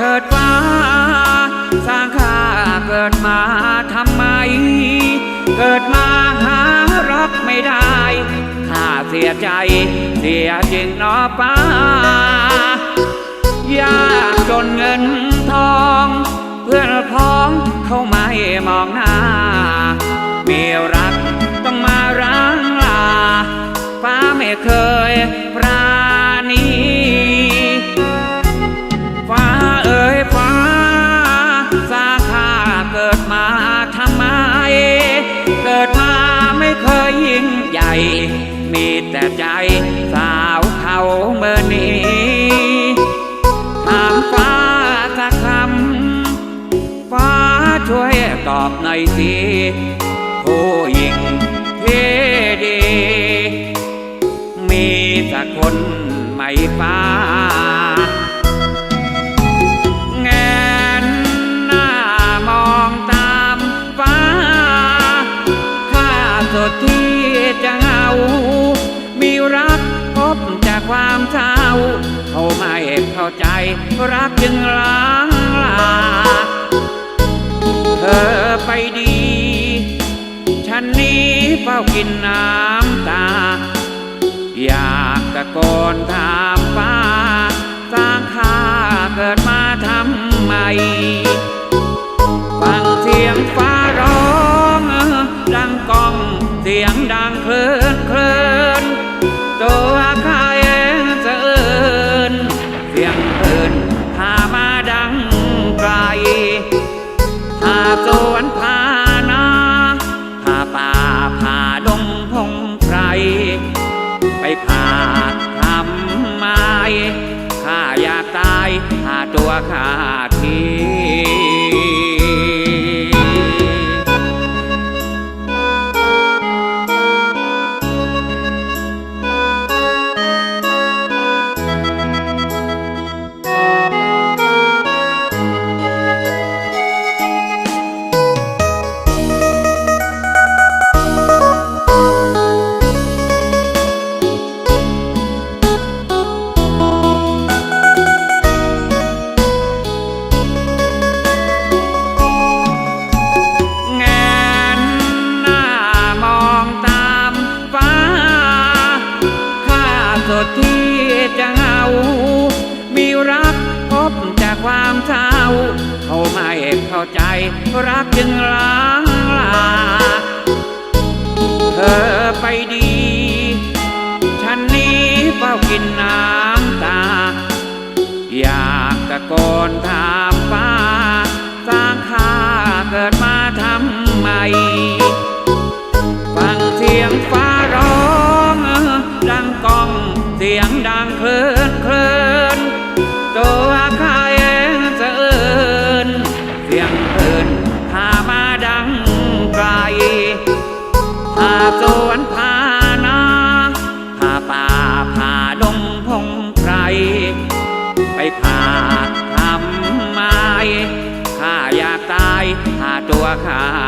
เถิดฟ้า สร้างข้าเกิดมาทำไม เกิดมาหารักไม่ได้ข้าเสียใจเสียจริงนอป้ายากจนเงินทอง เพื่อนพ้องเข้าไม่มองหน้าเมีรักต้องมารังลา ฟ้าไม่เคย งใหญ่ มีแต่ใจสาวเขาเมื่อนี้ถามฟ้าสักคำฟ้าช่วยตอบหน่อยสิผู้หญิงเท่ดี มีสักคนไหมฟ้าแงนหน้ามองตามฟ้าข้าสดที่ จะเหงา มีรักพบจากความเศร้าเขาไม่เข้าใจรักจึงล้างลา เธอไปดี ฉันนี้เฝ้ากินน้ำตา อยากตะโกนถาม ตัวข้าที สดที่จะเหงา มีรักพบจากความเศร้าเขาไม่เข้าใจรักจึงล้างลา เธอไปดี ฉันนี้เฝ้ากินน้ำตา อยากตะโกนถา สวนพานาพาป่าพาดงพงไพร ไปพาทำไมข้าอยากตายหาตัวข้า